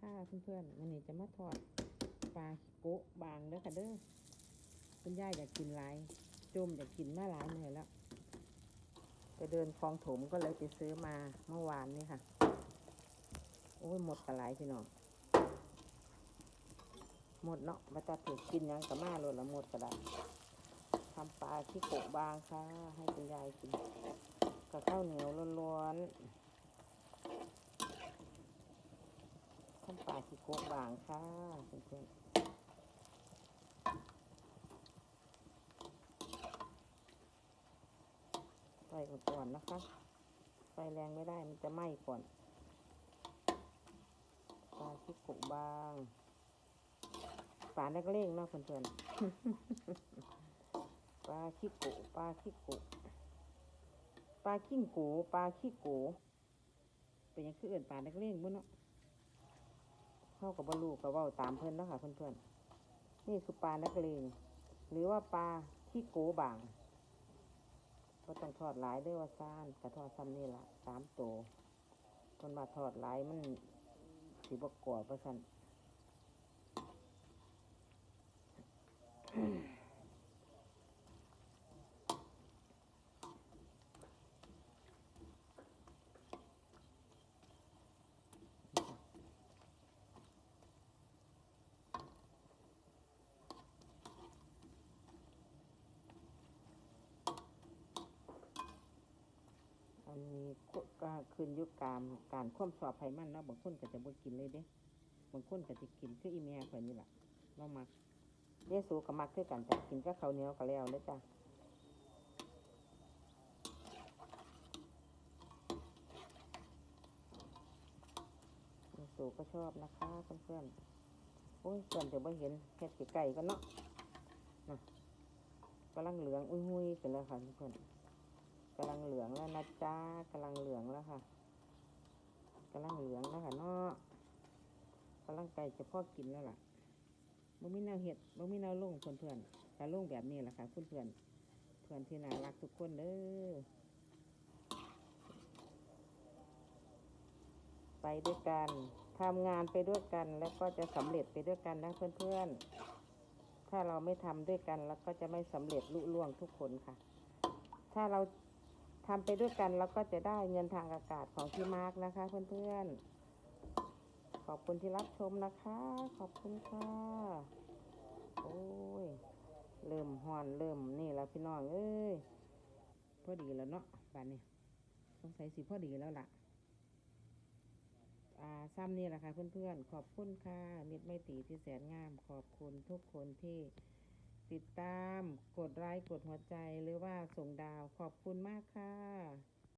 ค่ะเพื่อนๆวันนี้จะมาทอดปลาโกะบางเด้อค่ะเด้อคุณย่าอยากกินหลายโจมอยากกินมาหลายเหนื่อยแล้วไปเดินคลองถมก็เลยไปซื้อมาเมื่อวานนี่ค่ะ โอ้ยหมดกระไรพี่น้องหมดเนาะมาตัดถูกกินยังกับมาโลดละหมดกระไดทำปลาที่โกะบางค่ะ ให้คุณยายกินกับข้าวเหนียวร้อนๆาวปลาที่โกะบางค่ะเพื่อนๆไฟอ่อนๆนะคะ ไฟแรงไม่ได้มันจะไหม้ก่อนปลาที่โกะบางปลาเล็กๆเนาะเพื่อนๆปลาขี้โกะปลาขี้โกะปลาขี้โกปลาขี้โกเป็นยังคือเอื่นปลาเล็กๆบุ้เนาะ เข้ากับบลูกับว่าตามเพื่อนเนาะค่ะเพื่อนๆ นี่คือปลานักเลงหรือว่าปลาที่โกบางก็ต้องทอดหลายด้วยว่าซ่านกระทอดซ้ำนี่ละสามตัวคนมาทอดหลายมันสีบกกรอบประสันอันนี้ ก็ขึ้นยุคการการคว่ำสอบไผมันเนาะบางคนก็จะบ่กินเลยเด้บางคนก็จะกินคืออีเมียข่อยนี่แหละเรามักเยสูก็มักคือกันจ้ะกินก็ข้าวเหนียวก็แล้วเลยจ้ะเยสูก็ชอบนะคะเพื่อนๆโอ้ยเพื่อนจะไม่เห็นแค่ไก่ก็เนาะนะกำลังเหลืองอุ้ยๆกันแล้วค่ะเพื่อนๆ กำลังเหลืองแล้วนะจ๊ะกำลังเหลืองแล้วค่ะกำลังเหลืองแล้วค่ะเนาะกำลังไก่จะพ่อกินแล้วล่ะบ่มีแนวเห็ดบ่มีแนวลงเพื่อนเพื่อนๆถ้าลงแบบนี้แหละค่ะเพื่อนเพื่อนเพื่อนที่น่ารักทุกคนเด้อไปด้วยกันทำงานไปด้วยกันแล้วก็จะสำเร็จไปด้วยกันนะเพื่อนเพื่อนๆถ้าเราไม่ทำด้วยกัน แล้วก็จะไม่สำเร็จลุล่วงทุกคนค่ะ ถ้าเรา ทำไปด้วยกันแล้วก็จะได้เงินทางอากาศของพี่มาร์กนะคะ เพื่อนๆ ขอบคุณที่รับชมนะคะ ขอบคุณค่ะ โอ้ย เริ่มหอนเริ่มนี่แล้วพี่น้องเอ้ย พอดีแล้วเนาะบ้านนี้ต้องใส่สีพอดีแล้วล่ะ อ่าซ้ำนี่แหละค่ะเพื่อนๆ ขอบคุณค่ะมิตรไม่ตีที่แสนงาม ขอบคุณทุกคนที่ ติดตาม กดไลค์ กดหัวใจ หรือว่าส่งดาว ขอบคุณมากค่ะ